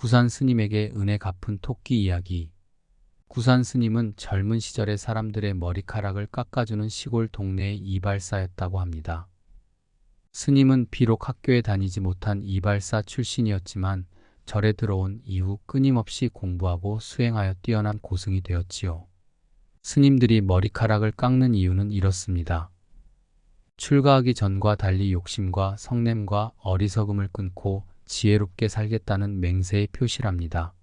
구산 스님에게 은혜 갚은 토끼 이야기. 구산 스님은 젊은 시절에 사람들의 머리카락을 깎아주는 시골 동네의 이발사였다고 합니다. 스님은 비록 학교에 다니지 못한 이발사 출신이었지만 절에 들어온 이후 끊임없이 공부하고 수행하여 뛰어난 고승이 되었지요. 스님들이 머리카락을 깎는 이유는 이렇습니다. 출가하기 전과 달리 욕심과 성냄과 어리석음을 끊고 지혜롭게 살겠다는 맹세의 표시랍니다.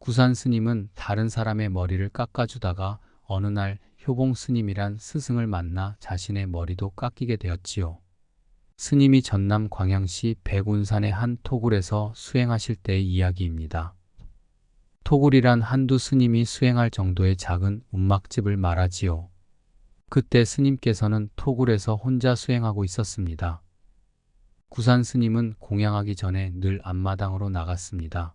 구산 스님은 다른 사람의 머리를 깎아주다가 어느 날 효봉 스님이란 스승을 만나 자신의 머리도 깎이게 되었지요. 스님이 전남 광양시 백운산의 한 토굴에서 수행하실 때의 이야기입니다. 토굴이란 한두 스님이 수행할 정도의 작은 움막집을 말하지요. 그때 스님께서는 토굴에서 혼자 수행하고 있었습니다. 구산 스님은 공양하기 전에 늘 앞마당으로 나갔습니다.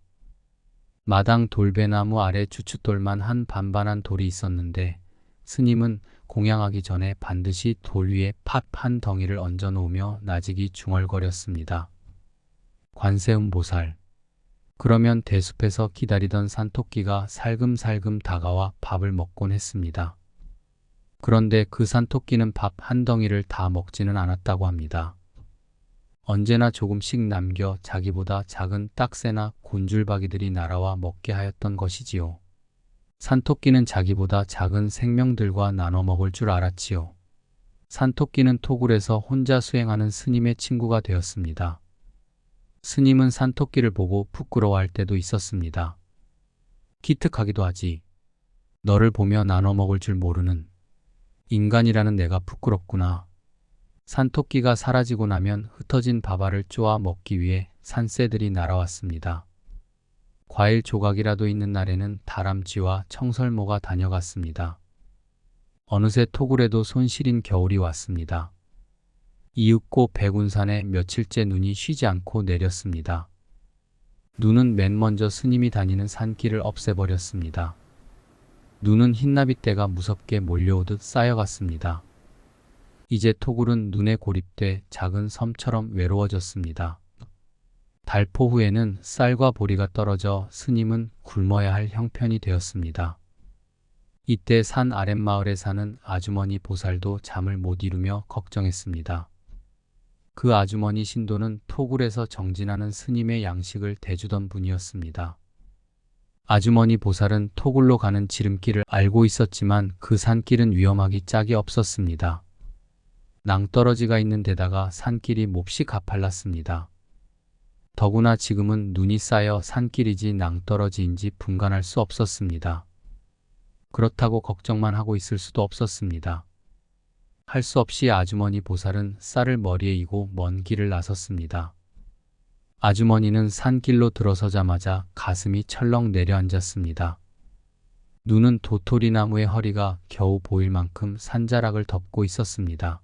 마당 돌배나무 아래 주춧돌만 한 반반한 돌이 있었는데 스님은 공양하기 전에 반드시 돌 위에 팥 한 덩이를 얹어 놓으며 나직이 중얼거렸습니다. 관세음 보살. 그러면 대숲에서 기다리던 산토끼가 살금살금 다가와 밥을 먹곤 했습니다. 그런데 그 산토끼는 밥 한 덩이를 다 먹지는 않았다고 합니다. 언제나 조금씩 남겨 자기보다 작은 딱새나 곤줄박이들이 날아와 먹게 하였던 것이지요. 산토끼는 자기보다 작은 생명들과 나눠 먹을 줄 알았지요. 산토끼는 토굴에서 혼자 수행하는 스님의 친구가 되었습니다. 스님은 산토끼를 보고 부끄러워할 때도 있었습니다. 기특하기도 하지. 너를 보며 나눠 먹을 줄 모르는 인간이라는 내가 부끄럽구나. 산토끼가 사라지고 나면 흩어진 밥알을 쪼아 먹기 위해 산새들이 날아왔습니다. 과일 조각이라도 있는 날에는 다람쥐와 청설모가 다녀갔습니다. 어느새 토굴에도 손시린 겨울이 왔습니다. 이윽고 백운산에 며칠째 눈이 쉬지 않고 내렸습니다. 눈은 맨 먼저 스님이 다니는 산길을 없애버렸습니다. 눈은 흰나비떼가 무섭게 몰려오듯 쌓여갔습니다. 이제 토굴은 눈에 고립돼 작은 섬처럼 외로워졌습니다. 달포 후에는 쌀과 보리가 떨어져 스님은 굶어야 할 형편이 되었습니다. 이때 산 아랫마을에 사는 아주머니 보살도 잠을 못 이루며 걱정했습니다. 그 아주머니 신도는 토굴에서 정진하는 스님의 양식을 대주던 분이었습니다. 아주머니 보살은 토굴로 가는 지름길을 알고 있었지만 그 산길은 위험하기 짝이 없었습니다. 낭떠러지가 있는 데다가 산길이 몹시 가팔랐습니다. 더구나 지금은 눈이 쌓여 산길이지 낭떠러지인지 분간할 수 없었습니다. 그렇다고 걱정만 하고 있을 수도 없었습니다. 할 수 없이 아주머니 보살은 쌀을 머리에 이고 먼 길을 나섰습니다. 아주머니는 산길로 들어서자마자 가슴이 철렁 내려앉았습니다. 눈은 도토리나무의 허리가 겨우 보일 만큼 산자락을 덮고 있었습니다.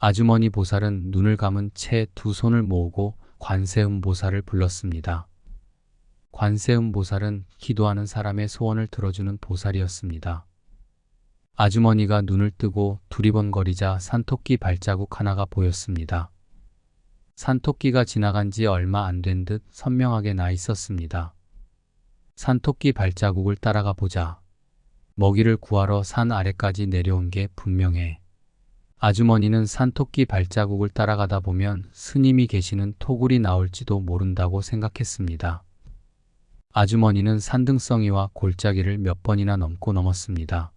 아주머니 보살은 눈을 감은 채 두 손을 모으고 관세음 보살을 불렀습니다. 관세음 보살은 기도하는 사람의 소원을 들어주는 보살이었습니다. 아주머니가 눈을 뜨고 두리번거리자 산토끼 발자국 하나가 보였습니다. 산토끼가 지나간 지 얼마 안 된 듯 선명하게 나 있었습니다. 산토끼 발자국을 따라가 보자. 먹이를 구하러 산 아래까지 내려온 게 분명해. 아주머니는 산토끼 발자국을 따라가다 보면 스님이 계시는 토굴이 나올지도 모른다고 생각했습니다. 아주머니는 산등성이와 골짜기를 몇 번이나 넘고 넘었습니다.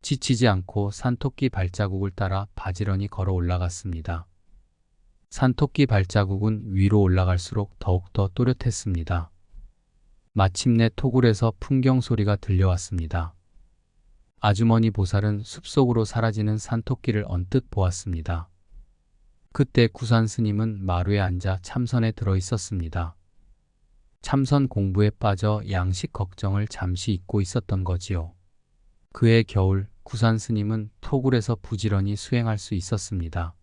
지치지 않고 산토끼 발자국을 따라 바지런히 걸어 올라갔습니다. 산토끼 발자국은 위로 올라갈수록 더욱더 또렷했습니다. 마침내 토굴에서 풍경 소리가 들려왔습니다. 아주머니 보살은 숲속으로 사라지는 산토끼를 언뜻 보았습니다. 그때 구산 스님은 마루에 앉아 참선에 들어 있었습니다. 참선 공부에 빠져 양식 걱정을 잠시 잊고 있었던 거지요. 그해 겨울 구산 스님은 토굴에서 부지런히 수행할 수 있었습니다.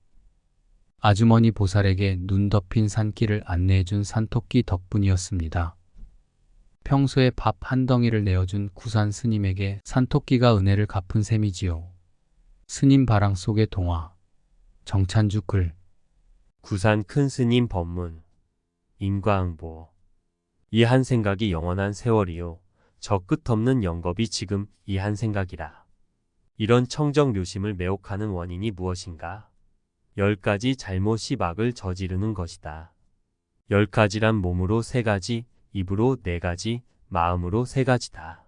아주머니 보살에게 눈 덮인 산길을 안내해준 산토끼 덕분이었습니다. 평소에 밥 한 덩이를 내어준 구산 스님에게 산토끼가 은혜를 갚은 셈이지요. 스님 바랑 속의 동화 정찬주 글 구산 큰 스님 법문 인과응보 이 한 생각이 영원한 세월이요. 저 끝없는 영겁이 지금 이 한 생각이라. 이런 청정 묘심을 매혹하는 원인이 무엇인가? 열 가지 잘못 시박을 저지르는 것이다. 열 가지란 몸으로 세 가지, 입으로 네 가지, 마음으로 세 가지다.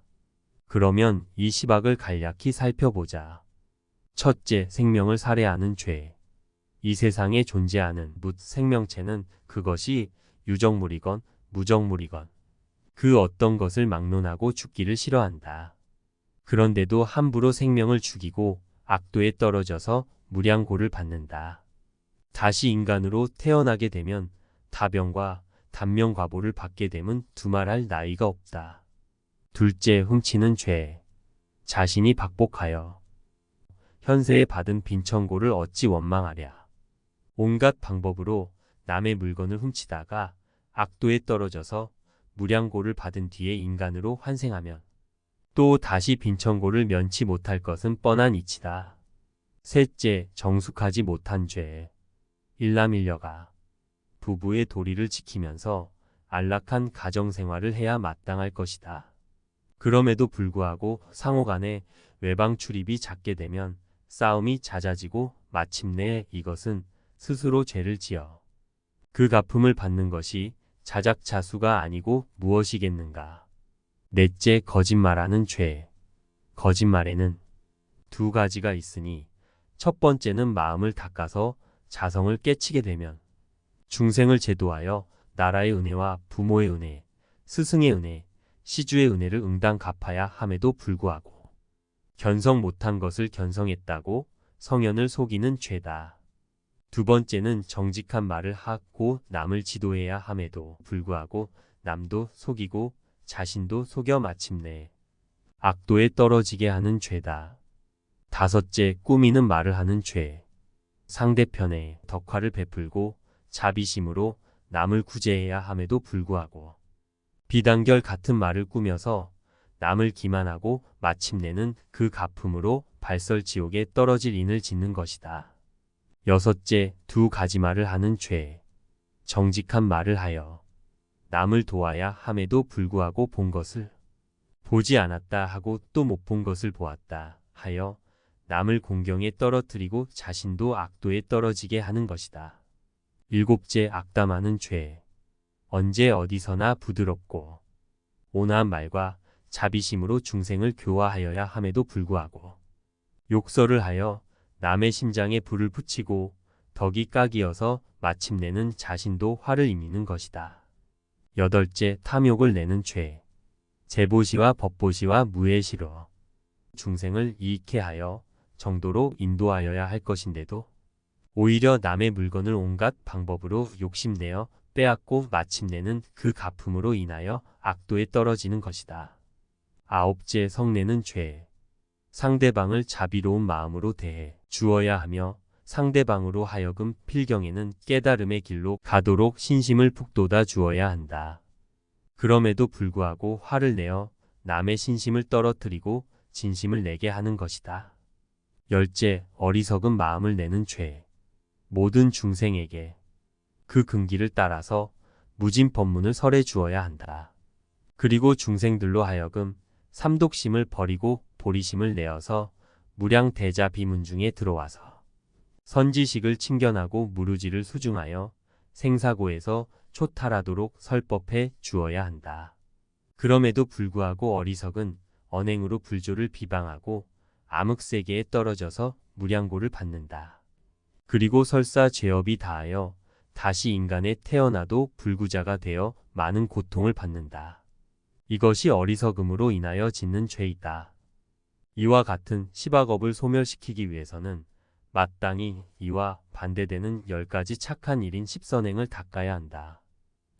그러면 이 시박을 간략히 살펴보자. 첫째, 생명을 살해하는 죄. 이 세상에 존재하는 묻 생명체는 그것이 유정물이건 무정물이건 그 어떤 것을 막론하고 죽기를 싫어한다. 그런데도 함부로 생명을 죽이고 악도에 떨어져서 무량고를 받는다. 다시 인간으로 태어나게 되면 다병과 단명과보를 받게 되면 두말할 나이가 없다. 둘째, 훔치는 죄. 자신이 박복하여 현세에 받은 빈천고를 어찌 원망하랴. 온갖 방법으로 남의 물건을 훔치다가 악도에 떨어져서 무량고를 받은 뒤에 인간으로 환생하면 또 다시 빈천고를 면치 못할 것은 뻔한 이치다. 셋째, 정숙하지 못한 죄. 일남일녀가 부부의 도리를 지키면서 안락한 가정생활을 해야 마땅할 것이다. 그럼에도 불구하고 상호 간에 외방 출입이 잦게 되면 싸움이 잦아지고 마침내 이것은 스스로 죄를 지어 그 갚음을 받는 것이 자작자수가 아니고 무엇이겠는가. 넷째, 거짓말하는 죄. 거짓말에는 두 가지가 있으니 첫 번째는 마음을 닦아서 자성을 깨치게 되면 중생을 제도하여 나라의 은혜와 부모의 은혜, 스승의 은혜, 시주의 은혜를 응당 갚아야 함에도 불구하고 견성 못한 것을 견성했다고 성현을 속이는 죄다. 두 번째는 정직한 말을 하고 남을 지도해야 함에도 불구하고 남도 속이고 자신도 속여 마침내 악도에 떨어지게 하는 죄다. 다섯째, 꾸미는 말을 하는 죄. 상대편에 덕화를 베풀고 자비심으로 남을 구제해야 함에도 불구하고 비단결 같은 말을 꾸며서 남을 기만하고 마침내는 그 가품으로 발설지옥에 떨어질 인을 짓는 것이다. 여섯째, 두 가지 말을 하는 죄. 정직한 말을 하여 남을 도와야 함에도 불구하고 본 것을 보지 않았다 하고 또 못 본 것을 보았다 하여 남을 공경에 떨어뜨리고 자신도 악도에 떨어지게 하는 것이다. 일곱째, 악담하는 죄. 언제 어디서나 부드럽고 온화한 말과 자비심으로 중생을 교화하여야 함에도 불구하고 욕설을 하여 남의 심장에 불을 붙이고 덕이 까기어서 마침내는 자신도 화를 이미는 것이다. 여덟째, 탐욕을 내는 죄. 제보시와 법보시와 무예시로 중생을 이익해 하여 정도로 인도하여야 할 것인데도 오히려 남의 물건을 온갖 방법으로 욕심내어 빼앗고 마침내는 그 가품으로 인하여 악도에 떨어지는 것이다. 아홉째 성내는 죄. 상대방을 자비로운 마음으로 대해 주어야 하며 상대방으로 하여금 필경에는 깨달음의 길로 가도록 신심을 북돋아 주어야 한다. 그럼에도 불구하고 화를 내어 남의 신심을 떨어뜨리고 진심을 내게 하는 것이다. 열째, 어리석은 마음을 내는 죄. 모든 중생에게 그 근기를 따라서 무진 법문을 설해 주어야 한다. 그리고 중생들로 하여금 삼독심을 버리고 보리심을 내어서 무량 대자 비문 중에 들어와서 선지식을 친견하고 무르지를 수중하여 생사고에서 초탈하도록 설법해 주어야 한다. 그럼에도 불구하고 어리석은 언행으로 불조를 비방하고 암흑세계에 떨어져서 무량고를 받는다. 그리고 설사 죄업이 다하여 다시 인간에 태어나도 불구자가 되어 많은 고통을 받는다. 이것이 어리석음으로 인하여 짓는 죄이다. 이와 같은 시박업을 소멸시키기 위해서는 마땅히 이와 반대되는 열 가지 착한 일인 십선행을 닦아야 한다.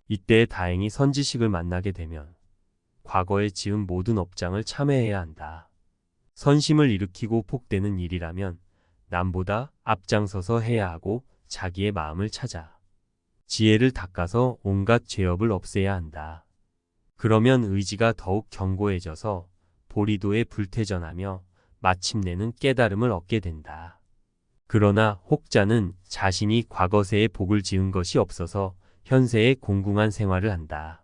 이때 다행히 선지식을 만나게 되면 과거에 지은 모든 업장을 참회해야 한다. 선심을 일으키고 폭되는 일이라면 남보다 앞장서서 해야 하고 자기의 마음을 찾아 지혜를 닦아서 온갖 죄업을 없애야 한다. 그러면 의지가 더욱 견고해져서 보리도에 불태전하며 마침내는 깨달음을 얻게 된다. 그러나 혹자는 자신이 과거세에 복을 지은 것이 없어서 현세에 공궁한 생활을 한다.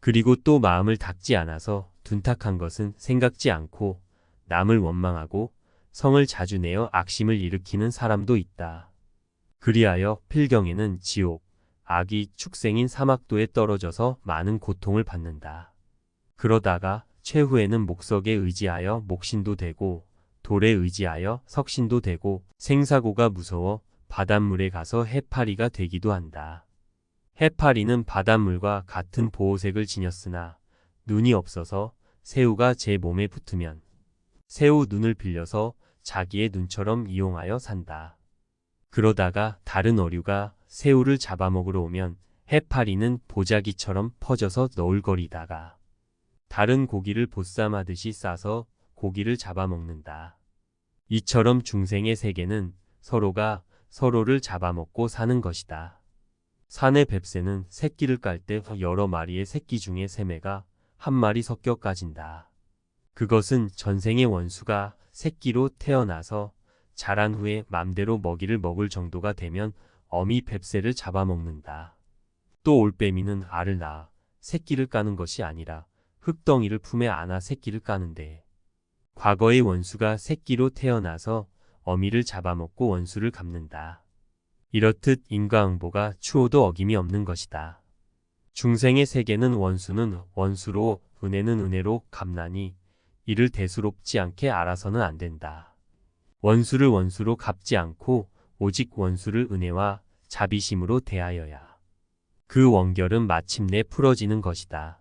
그리고 또 마음을 닦지 않아서 둔탁한 것은 생각지 않고 남을 원망하고 성을 자주 내어 악심을 일으키는 사람도 있다. 그리하여 필경에는 지옥, 악이 축생인 사막도에 떨어져서 많은 고통을 받는다. 그러다가 최후에는 목석에 의지하여 목신도 되고 돌에 의지하여 석신도 되고 생사고가 무서워 바닷물에 가서 해파리가 되기도 한다. 해파리는 바닷물과 같은 보호색을 지녔으나 눈이 없어서 새우가 제 몸에 붙으면 새우 눈을 빌려서 자기의 눈처럼 이용하여 산다. 그러다가 다른 어류가 새우를 잡아먹으러 오면 해파리는 보자기처럼 퍼져서 너울거리다가 다른 고기를 보쌈하듯이 싸서 고기를 잡아먹는다. 이처럼 중생의 세계는 서로가 서로를 잡아먹고 사는 것이다. 산의 뱁새는 새끼를 깔 때 여러 마리의 새끼 중에 세매가 한 마리 섞여 까진다. 그것은 전생의 원수가 새끼로 태어나서 자란 후에 맘대로 먹이를 먹을 정도가 되면 어미 뱁새를 잡아먹는다. 또 올빼미는 알을 낳아 새끼를 까는 것이 아니라 흙덩이를 품에 안아 새끼를 까는데 과거의 원수가 새끼로 태어나서 어미를 잡아먹고 원수를 갚는다. 이렇듯 인과응보가 추호도 어김이 없는 것이다. 중생의 세계는 원수는 원수로 은혜는 은혜로 갚나니 이를 대수롭지 않게 알아서는 안 된다. 원수를 원수로 갚지 않고 오직 원수를 은혜와 자비심으로 대하여야 그 원결은 마침내 풀어지는 것이다.